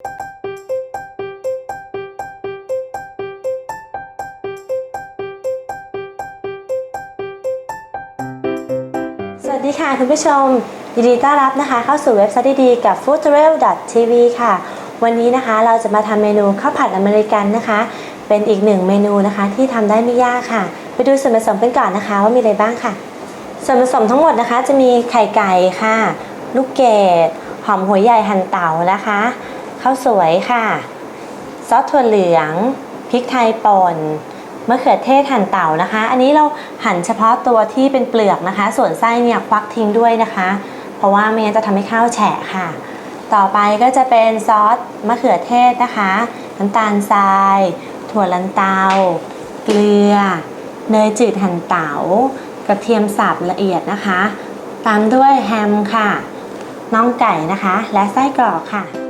สวัสดีค่ะคุณผู้ชม ยินดีต้อนรับนะคะ เข้าสู่เว็บไซต์ดีๆกับ foodtravel.tv ค่ะ วันนี้นะคะเราจะมาทำเมนูข้าวผัดอเมริกันนะคะ เป็นอีกหนึ่งเมนูนะคะที่ทำได้ไม่ยากค่ะ ไปดูส่วนผสมกันก่อนนะคะ ว่ามีอะไรบ้างค่ะ ส่วนผสมทั้งหมดนะคะ จะมีไข่ไก่ค่ะ ลูกเกดหอมหัวใหญ่หั่นเต๋านะคะ ข้าวสวยค่ะ ซอสถั่วเหลือง พริกไทยป่นมะเขือเทศหั่นเต่านะคะ อันนี้เราหั่นเฉพาะตัวที่เป็นเปลือกนะคะ ส่วนไส้เนี่ยควักทิ้งด้วยนะคะ เพราะว่าไม่งั้นจะทำให้ข้าวแฉะค่ะ ต่อไปก็จะเป็นซอสมะเขือเทศนะคะ น้ำตาลทราย ถั่วลันเตา เกลือ เนยจืดหั่นเตากระเทียมสับละเอียดนะคะ ตามด้วยแฮมค่ะน่องไก่นะคะ และไส้กรอกค่ะ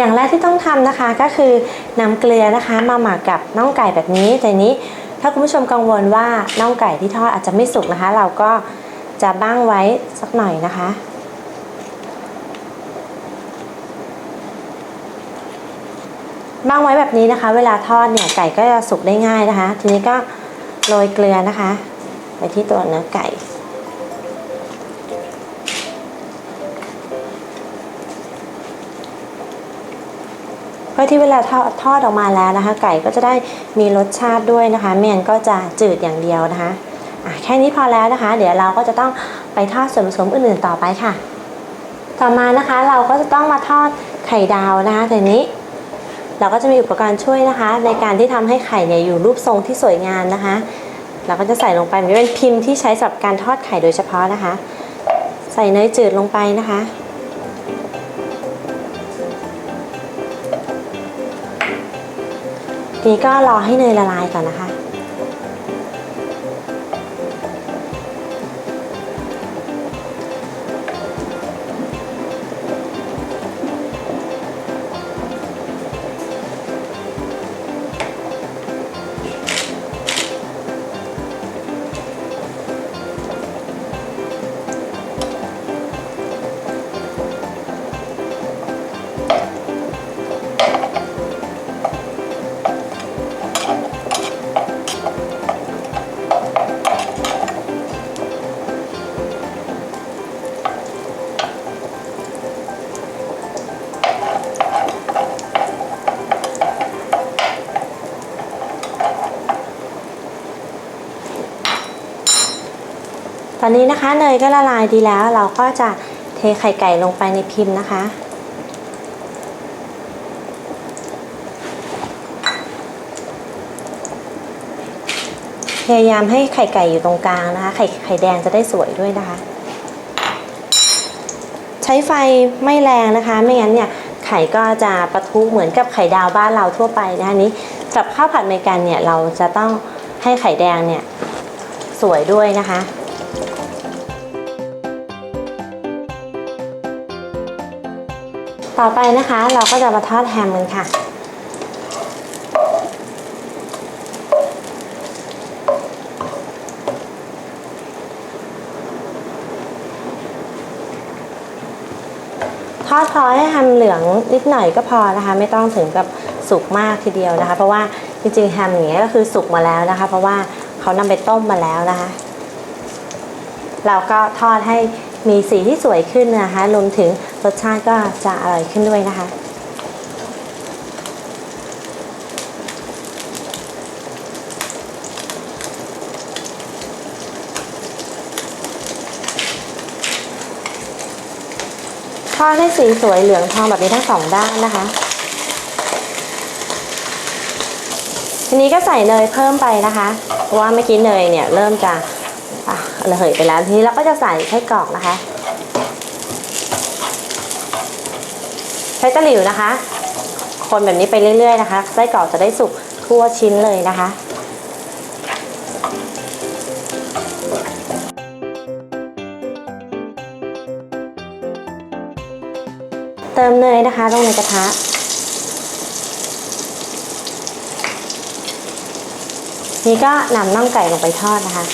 อย่างแรกที่ต้องทำนะคะก็คือนำเกลือนะคะมาหมักกับน่องไก่แบบนี้ แต่นี้ถ้าคุณผู้ชมกังวลว่าน่องไก่ที่ทอดอาจจะไม่สุกนะคะ เราก็จะบ้างไว้สักหน่อยนะคะบ้างไว้แบบนี้นะคะ เวลาทอดเนี่ยไก่ก็จะสุกได้ง่ายนะคะ ทีนี้ก็โรยเกลือนะคะ ไปที่ตัวเนื้อไก่ พื่อที่เวลาทอดทอดออกมาแล้วนะคะ ไก่ก็จะได้มีรสชาติด้วยนะคะไม่งั้นก็จะจืดอย่างเดียวนะคะะแค่นี้พอแล้วนะคะ เดี๋ยวเราก็จะต้องไปทอดส่วนผสมอื่นๆต่อไปค่ะ ต่อมานะคะเราก็จะต้องมาทอดไข่ดาวนะคะทีนี้ เราก็จะมีอุปกรณ์ช่วยนะคะ ในการที่ทำให้ไข่เนี่ยอยู่รูปทรงที่สวยงามนะคะ เราก็จะใส่ลงไปมันเป็นพิมพ์ที่ใช้สำหรับการทอดไข่โดยเฉพาะนะคะ ใส่เนยจืดลงไปนะคะ นี้ก็รอให้เนยละลายก่อนนะคะ ตอนนี้นะคะเนยก็ละลายดีแล้ว เราก็จะเทไข่ไก่ลงไปในพิมพ์นะคะ พยายามให้ไข่ไก่อยู่ตรงกลางนะคะ ไข่ไข่แดงจะได้สวยด้วยนะคะ ใช้ไฟไม่แรงนะคะ ไม่งั้นเนี่ยไข่ก็จะปะทุเหมือนกับไข่ดาวบ้านเราทั่วไปนะคะนี้สำหรับข้าวผัดเมกันเนี่ยเราจะต้องให้ไข่แดงเนี่ยสวยด้วยนะคะ ต่อไปนะคะ เราก็จะมาทอดแฮมกันค่ะ ทอดพอให้แฮมเหลืองนิดหน่อยก็พอนะคะ ไม่ต้องถึงกับสุกมากทีเดียวนะคะ เพราะว่าจริงๆแฮมอย่างเงี้ยก็คือสุกมาแล้วนะคะ เพราะว่าเขานำไปต้มมาแล้วนะคะ เราก็ทอดให้ มีสีที่สวยขึ้นนะคะรวมถึงรสชาติก็จะอร่อยขึ้นด้วยนะคะ ทอดให้สีสวยเหลืองทองแบบนี้ทั้งสองด้านนะคะทีนี้ก็ใส่เนยเพิ่มไปนะคะ เพราะว่าเมื่อกี้เนยเนี่ยเริ่มจะอะ ระเหยไปแล้วทีนี้เราก็จะใส่ไส้กรอกนะคะ ใช้ตะหลิวนะคะ คนแบบนี้ไปเรื่อยๆนะคะไส้กรอกจะได้สุกทั่วชิ้นเลยนะคะเติมเนยนะคะลงในกระทะ นี่ก็นำน่องไก่ลงไปทอดนะคะ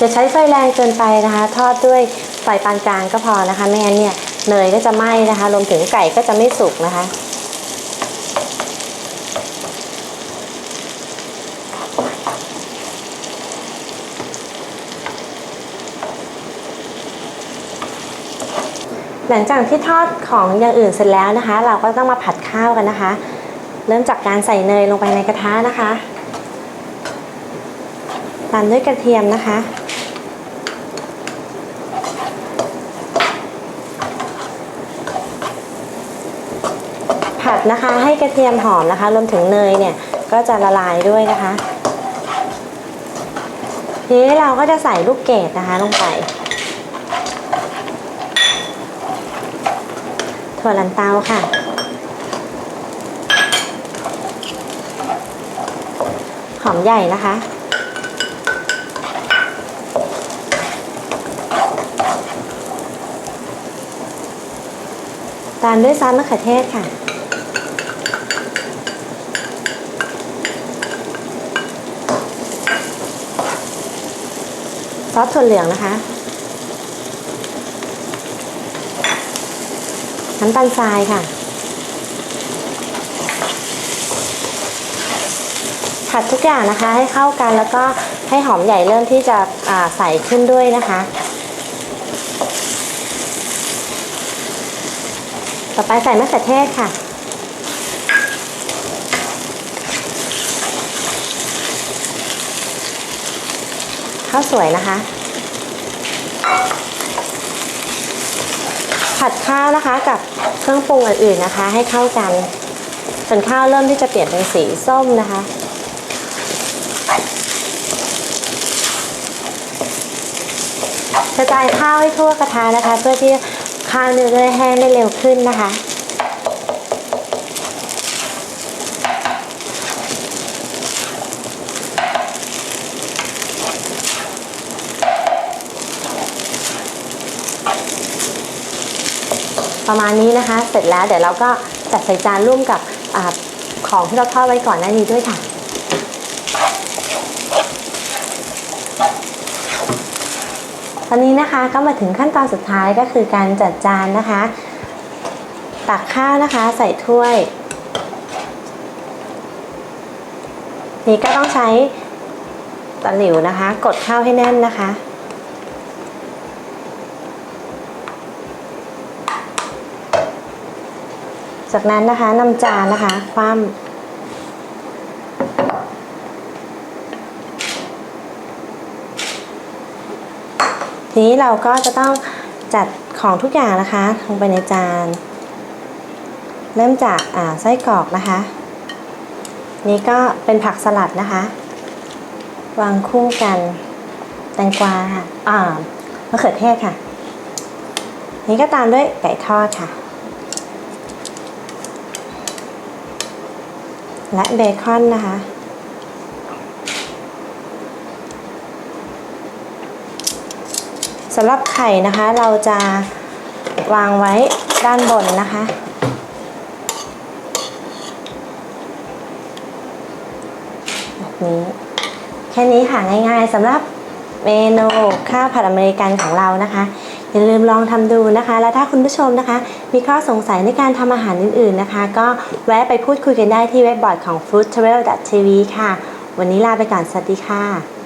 จะใช้ไฟแรงเกินไปนะคะ ทอดด้วยไฟปานกลางก็พอนะคะ ไม่งั้นเนี่ยเนยก็จะไหม้นะคะ รวมถึงไก่ก็จะไม่สุกนะคะหลังจากที่ทอดของอย่างอื่นเสร็จแล้วนะคะ เราก็ต้องมาผัดข้าวกันนะคะ เริ่มจากการใส่เนยลงไปในกระทะนะคะตามด้วยกระเทียมนะคะ ผัดนะคะ ให้กระเทียมหอมนะคะรวมถึงเนยเนี่ยก็จะละลายด้วยนะคะทีนี้เราก็จะใส่ลูกเกดนะคะลงไปถั่วลันเตาค่ะ หอมใหญ่นะคะ ตามด้วยซอสมะเขือเทศค่ะ ซอสถั่วเหลืองนะคะ น้ำตาลทรายค่ะ ผัดทุกอย่างนะคะให้เข้ากันแล้วก็ให้หอมใหญ่เริ่มที่จะใส่ขึ้นด้วยนะคะ ต่อไปใส่มะเขือเทศค่ะ ข้าวสวยนะคะ ผัดข้าวนะคะกับเครื่องปรุงอื่นๆนะคะ ให้เข้ากันจนข้าวเริ่มที่จะเปลี่ยนเป็นสีส้มนะคะกระจายข้าวให้ทั่วกระทะนะคะ เพื่อที่ข้าวเนื้อจะได้แห้งได้เร็วขึ้นนะคะ ประมาณนี้นะคะ เสร็จแล้วเดี๋ยวเราก็จัดใส่จานร่วมกับอของที่เราทอดไว้ก่อนหน้านี้ด้วยค่ะ ตอนนี้นะคะก็มาถึงขั้นตอนสุดท้ายก็คือการจัดจานนะคะ ตักข้าวนะคะใส่ถ้วย นี่ก็ต้องใช้ตะหลิวนะคะ กดข้าวให้แน่นนะคะ จากนั้นนะคะนำจานนะคะคว่ำทีนี้เราก็จะต้องจัดของทุกอย่างนะคะลงไปในจาน เริ่มจากอ่าไส้กรอกนะคะ นี่ก็เป็นผักสลัดนะคะ วางคู่กันแตงกวาค่ะอ่ามะเขือเทศค่ะ นี่ก็ตามด้วยไก่ทอดค่ะ และเบคอนนะคะ สำหรับไข่นะคะเราจะวางไว้ด้านบนนะคะ แบบนี้ แค่นี้ค่ะง่ายๆสำหรับเมนูข้าวผัดอเมริกันของเรานะคะ อย่าลืมลองทำดูนะคะ และถ้าคุณผู้ชมนะคะ มีข้อสงสัยในการทำอาหารอื่นๆนะคะ ก็แวะไปพูดคุยกันได้ที่เว็บบอร์ดของ foodtravel.tv ค่ะ วันนี้ลาไปก่อน สวัสดีค่ะ